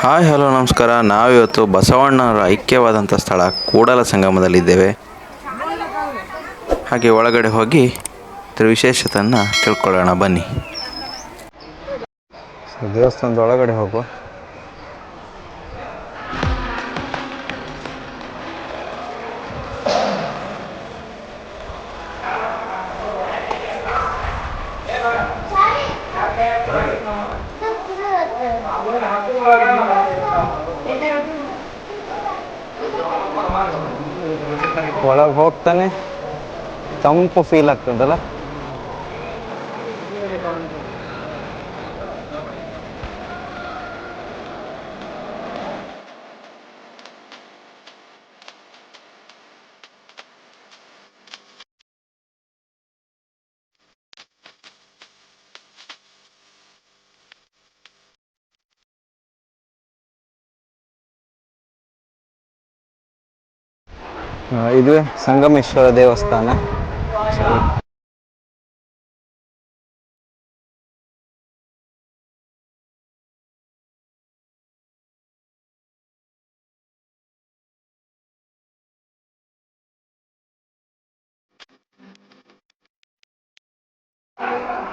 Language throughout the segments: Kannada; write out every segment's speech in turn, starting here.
ಹಾಯ್, ಹಲೋ, ನಮಸ್ಕಾರ. ನಾವಿವತ್ತು ಬಸವಣ್ಣನವರ ಐಕ್ಯವಾದಂಥ ಸ್ಥಳ ಕೂಡಲ ಸಂಗಮದಲ್ಲಿದ್ದೇವೆ. ಹಾಗೆ ಒಳಗಡೆ ಹೋಗಿ ವಿಶೇಷತೆಯನ್ನು ತಿಳ್ಕೊಳ್ಳೋಣ. ಬನ್ನಿ. ದೇವಸ್ಥಾನದ ಒಳಗಡೆ ಹೋಗುವ. ಒಳಗೆ ಹೋಗ್ತಾನೆ ತಂಪು ಫೀಲ್ ಆಗ್ತದಲ್ಲ? ಇದುವೇ ಸಂಗಮೇಶ್ವರ ದೇವಸ್ಥಾನ.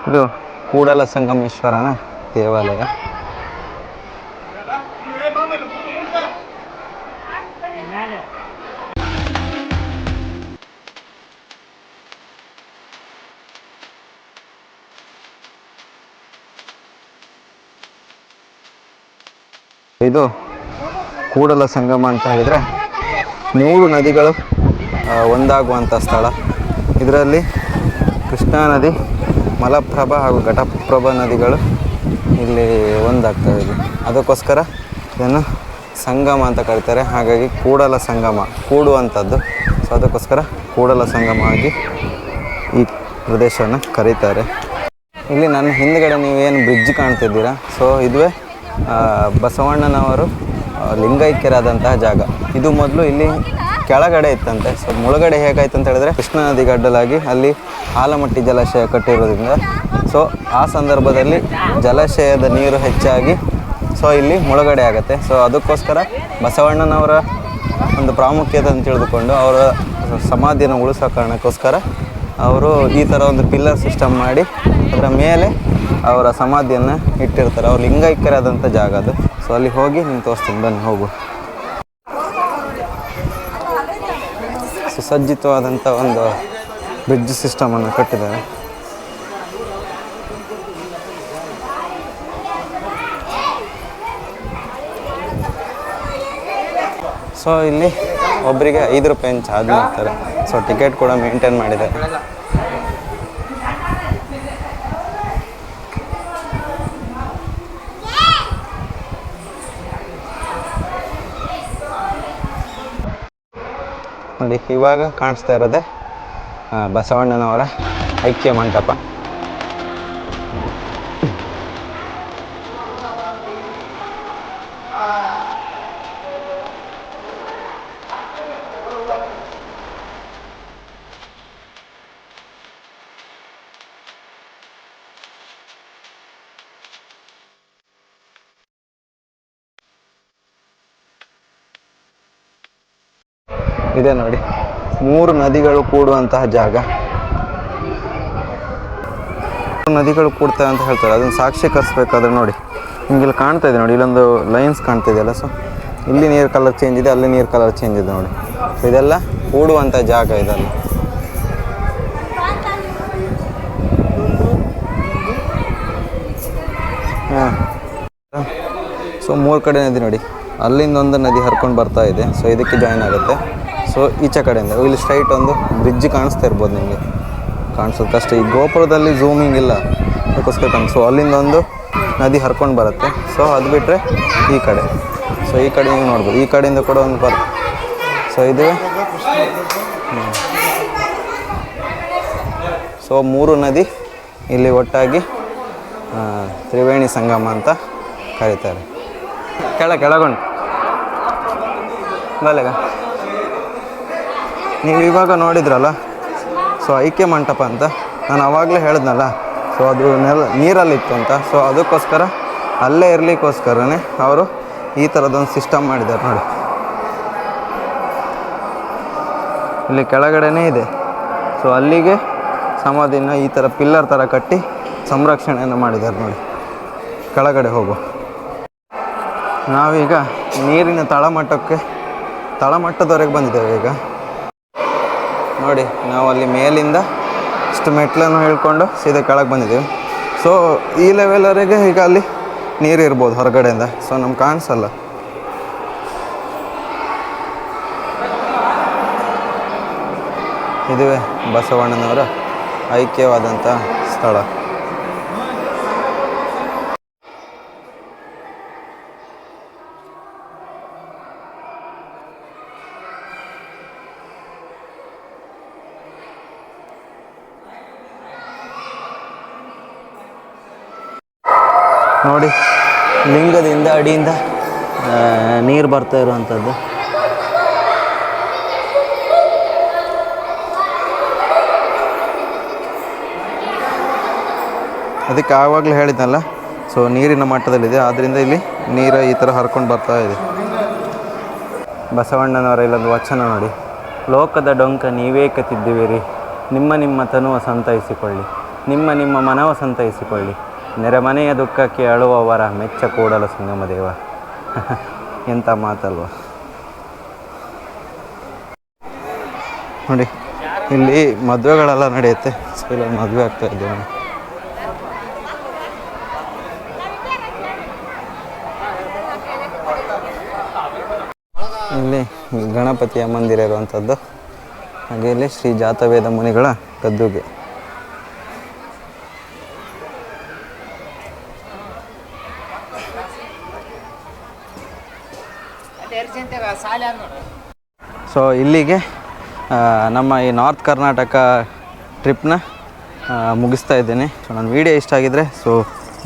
ಇದು ಕೂಡಲ ಸಂಗಮೇಶ್ವರನ ದೇವಾಲಯ. ಇದು ಕೂಡಲ ಸಂಗಮ ಅಂತ ಹೇಳಿದರೆ ಮೂರು ನದಿಗಳು ಒಂದಾಗುವಂಥ ಸ್ಥಳ. ಇದರಲ್ಲಿ ಕೃಷ್ಣಾ ನದಿ, ಮಲಪ್ರಭಾ ಹಾಗೂ ಘಟಪ್ರಭಾ ನದಿಗಳು ಇಲ್ಲಿ ಒಂದಾಗ್ತಾ ಇದೆ. ಅದಕ್ಕೋಸ್ಕರ ಇದನ್ನು ಸಂಗಮ ಅಂತ ಕರೀತಾರೆ. ಹಾಗಾಗಿ ಕೂಡಲ ಸಂಗಮ, ಕೂಡುವಂಥದ್ದು. ಸೊ ಅದಕ್ಕೋಸ್ಕರ ಕೂಡಲ ಸಂಗಮ ಆಗಿ ಈ ಪ್ರದೇಶವನ್ನು ಕರೀತಾರೆ. ಇಲ್ಲಿ ನನ್ನ ಹಿಂದ್ಗಡೆ ನೀವೇನು ಬ್ರಿಡ್ಜ್ ಕಾಣ್ತಿದ್ದೀರಾ? ಸೊ ಇದುವೇ ಬಸವಣ್ಣನವರು ಲಿಂಗೈಕ್ಯರಾದಂತಹ ಜಾಗ. ಇದು ಮೊದಲು ಇಲ್ಲಿ ಕೆಳಗಡೆ ಇತ್ತಂತೆ. ಸೊ, ಮುಳುಗಡೆ ಹೇಗಾಯ್ತು ಅಂತ ಹೇಳಿದ್ರೆ ಕೃಷ್ಣಾ ನದಿಗೆ ಅಡ್ಡಲಾಗಿ ಅಲ್ಲಿ ಆಲಮಟ್ಟಿ ಜಲಾಶಯ ಕಟ್ಟಿರೋದ್ರಿಂದ. ಸೊ, ಆ ಸಂದರ್ಭದಲ್ಲಿ ಜಲಾಶಯದ ನೀರು ಹೆಚ್ಚಾಗಿ, ಸೊ, ಇಲ್ಲಿ ಮುಳುಗಡೆ ಆಗುತ್ತೆ. ಸೊ, ಅದಕ್ಕೋಸ್ಕರ ಬಸವಣ್ಣನವರ ಒಂದು ಪ್ರಾಮುಖ್ಯತೆ ಅಂತ ತಿಳಿದುಕೊಂಡು ಅವರ ಸಮಾಧಿಯನ್ನು ಉಳಿಸೋ ಕಾರಣಕ್ಕೋಸ್ಕರ ಅವರು ಈ ಥರ ಒಂದು ಪಿಲ್ಲರ್ ಸಿಸ್ಟಮ್ ಮಾಡಿ ಅದರ ಮೇಲೆ ಅವರ ಸಮಾಧಿಯನ್ನು ಇಟ್ಟಿರ್ತಾರೆ. ಅವ್ರು ಲಿಂಗೈಕ್ಯರಾದಂಥ ಜಾಗ ಅದು. ಸೊ ಅಲ್ಲಿ ಹೋಗಿ ನೀನು ತೋರಿಸ್ತೀನಿ. ಬನ್ನಿ, ಹೋಗು. ಸುಸಜ್ಜಿತವಾದಂಥ ಒಂದು ಬ್ರಿಡ್ಜ್ ಸಿಸ್ಟಮನ್ನು ಕಟ್ಟಿದ್ದಾರೆ. ಸೊ ಇಲ್ಲಿ ಒಬ್ಬರಿಗೆ ಐದು ರೂಪಾಯಿ ಚಾರ್ಜ್ ಮಾಡ್ತಾರೆ. ಸೊ ಟಿಕೆಟ್ ಕೂಡ ಮೇಂಟೈನ್ ಮಾಡಿದೆ ನೋಡಿ, ಇವಾಗ ಕಾಣಿಸ್ತಾ ಇರೋದೆ ಬಸವಣ್ಣನವರ ಐಕ್ಯ ಮಂಟಪ. ಇದೆ ನೋಡಿ. ಮೂರು ನದಿಗಳು ಕೂಡುವಂತಹ ಜಾಗ. ನದಿಗಳು ಕೂಡ್ತವೆ ಅಂತ ಹೇಳ್ತಾರೆ. ಅದನ್ನು ಸಾಕ್ಷೀಕರಿಸ್ಬೇಕಾದ್ರೆ ನೋಡಿ. ನಿಮ್ಗೆ ಇಲ್ಲಿ ಕಾಣ್ತಾ ಇದೆ ನೋಡಿ. ಇಲ್ಲೊಂದು ಲೈನ್ಸ್ ಕಾಣ್ತಾ ಇದೆಯಲ್ಲ ಸೊ ಇಲ್ಲಿ ನೀರು ಕಲರ್ ಚೇಂಜ್ ಇದೆ, ಅಲ್ಲಿ ನೀರು ಕಲರ್ ಚೇಂಜ್ ಇದೆ ನೋಡಿ. ಇದೆಲ್ಲ ಕೂಡುವಂಥ ಜಾಗ ಇದೆಲ್ಲ. ಹಾಂ. ಸೊ ಮೂರು ಕಡೆ ನದಿ ನೋಡಿ. ಅಲ್ಲಿಂದ ಒಂದು ನದಿ ಹರ್ಕೊಂಡು ಬರ್ತಾ ಇದೆ. ಸೊ ಇದಕ್ಕೆ ಜಾಯ್ನ್ ಆಗುತ್ತೆ. ಸೊ ಈಚೆ ಕಡೆಯಿಂದ, ಇಲ್ಲಿ ಸ್ಟ್ರೈಟ್ ಒಂದು ಬ್ರಿಡ್ಜ್ ಕಾಣಿಸ್ತಾ ಇರ್ಬೋದು ನಿಮಗೆ. ಕಾಣಿಸೋದು ಕಷ್ಟ. ಈ ಗೋಪುರದಲ್ಲಿ ಝೂಮಿಂಗ್ ಇಲ್ಲ. ಅದಕ್ಕೋಸ್ಕರ ಕಾಣಿಸ್ ಸೊ ಅಲ್ಲಿಂದ ಒಂದು ನದಿ ಹರ್ಕೊಂಡು ಬರುತ್ತೆ. ಸೊ ಅದು ಬಿಟ್ಟರೆ ಈ ಕಡೆ. ಸೊ ಈ ಕಡೆ ನೀವು ನೋಡ್ಬೋದು. ಈ ಕಡೆಯಿಂದ ಕೂಡ ಒಂದು ಬರ್ ಸೊ ಇದು. ಸೊ ಮೂರು ನದಿ ಇಲ್ಲಿ ಒಟ್ಟಾಗಿ ತ್ರಿವೇಣಿ ಸಂಗಮ ಅಂತ ಕರೀತಾರೆ. ಕೆಳ ಕೆಳಗೊಂಡು. ಬಲೆಗ ನೀವು ಇವಾಗ ನೋಡಿದ್ರಲ್ಲ? ಸೊ ಐಕ್ಯ ಮಂಟಪ ಅಂತ. ನಾನು ಆವಾಗಲೇ ಹೇಳಿದ್ನಲ್ಲ. ಸೊ ಅದು ನೆಲ, ನೀರಲ್ಲಿತ್ತು ಅಂತ. ಸೊ ಅದಕ್ಕೋಸ್ಕರ ಅಲ್ಲೇ ಇರಲಿಕ್ಕೋಸ್ಕರನೇ ಅವರು ಈ ಥರದೊಂದು ಸಿಸ್ಟಮ್ ಮಾಡಿದ್ದಾರೆ ನೋಡಿ. ಇಲ್ಲಿ ಕೆಳಗಡೆನೇ ಇದೆ. ಸೊ ಅಲ್ಲಿಗೆ ಸಮಾಧಿನ ಈ ಥರ ಪಿಲ್ಲರ್ ಥರ ಕಟ್ಟಿ ಸಂರಕ್ಷಣೆಯನ್ನು ಮಾಡಿದ್ದಾರೆ ನೋಡಿ. ಕೆಳಗಡೆ ಹೋಗು ನಾವೀಗ ನೀರಿನ ತಳಮಟ್ಟಕ್ಕೆ, ತಳಮಟ್ಟದವರೆಗೆ ಬಂದಿದ್ದೇವೆ ಈಗ. ನೋಡಿ, ನಾವು ಅಲ್ಲಿ ಮೇಲಿಂದ ಇಷ್ಟು ಮೆಟ್ಲನ್ನು ಹೇಳ್ಕೊಂಡು ಸೀದಾ ಕೆಳಗೆ ಬಂದಿದ್ದೀವಿ. ಸೊ ಈ ಲೆವೆಲ್ವರೆಗೆ ಈಗ ಅಲ್ಲಿ ನೀರು ಇರ್ಬೋದು ಹೊರಗಡೆಯಿಂದ. ಸೊ ನಮ್ಗೆ ಕಾಣಿಸಲ್ಲ. ಇದುವೇ ಬಸವಣ್ಣನವರ ಐಕ್ಯವಾದಂಥ ಸ್ಥಳ. ನೋಡಿ, ಲಿಂಗದಿಂದ ಅಡಿಯಿಂದ ನೀರು ಬರ್ತಾ ಇರುವಂಥದ್ದು ಅದಕ್ಕೆ ಆವಾಗಲೇ ಹೇಳಿದ್ನಲ್ಲ ಸೊ ನೀರಿನ ಮಟ್ಟದಲ್ಲಿದೆ ಆದ್ದರಿಂದ ಇಲ್ಲಿ ನೀರು ಈ ಥರ ಹರ್ಕೊಂಡು ಬರ್ತಾ ಇದೆ. ಬಸವಣ್ಣನವರ ಇಲ್ಲೊಂದು ವಚನ ನೋಡಿ, ಲೋಕದ ಡೊಂಕ ನೀವೇಕ ತಿದ್ದುವಿರಿ ನಿಮ್ಮ ನಿಮ್ಮ ತನುವ ಸಂತೈಸಿಕೊಳ್ಳಿ, ನಿಮ್ಮ ನಿಮ್ಮ ಮನವ ಸಂತೈಸಿಕೊಳ್ಳಿ ನೆರೆಮನೆಯ ದುಃಖಕ್ಕೆ ಅಳುವವರ ಮೆಚ್ಚ ಕೂಡಲು ಸಂಗಮ ದೇವ. ಎಂಥ ಮಾತಲ್ವ? ನೋಡಿ, ಇಲ್ಲಿ ಮದುವೆಗಳೆಲ್ಲ ನಡೆಯುತ್ತೆ. ಸೊ ಇಲ್ಲ, ಮದುವೆ ಆಗ್ತಾ ಇದ್ದೇವೆ ಇಲ್ಲಿ ಗಣಪತಿಯ ಮಂದಿರ ಇರುವಂಥದ್ದು. ಹಾಗೆ ಇಲ್ಲಿ ಶ್ರೀ ಜಾತವೇದ ಮುನಿಗಳ ಗದ್ದುಗೆ. ಸೊ ಇಲ್ಲಿಗೆ ನಮ್ಮ ಈ ನಾರ್ತ್ ಕರ್ನಾಟಕ ಟ್ರಿಪ್ನ ಮುಗಿಸ್ತಾ ಇದ್ದೀನಿ. ಸೊ ನನ್ನ ವಿಡಿಯೋ ಇಷ್ಟ ಆಗಿದ್ರೆ ಸೊ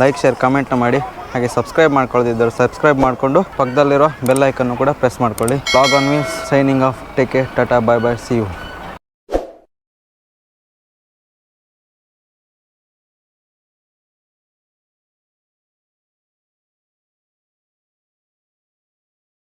ಲೈಕ್ ಶೇರ್ ಕಮೆಂಟ್ನ ಮಾಡಿ. ಹಾಗೆ ಸಬ್ಸ್ಕ್ರೈಬ್ ಮಾಡ್ಕೊಳ್ಳೋದಿದ್ದರು ಸಬ್ಸ್ಕ್ರೈಬ್ ಮಾಡಿಕೊಂಡು, ಪಕ್ಕದಲ್ಲಿರೋ ಬೆಲ್ ಐಕನ್ನು ಕೂಡ ಪ್ರೆಸ್ ಮಾಡ್ಕೊಳ್ಳಿ. Log on means signing off take care tata bye bye see you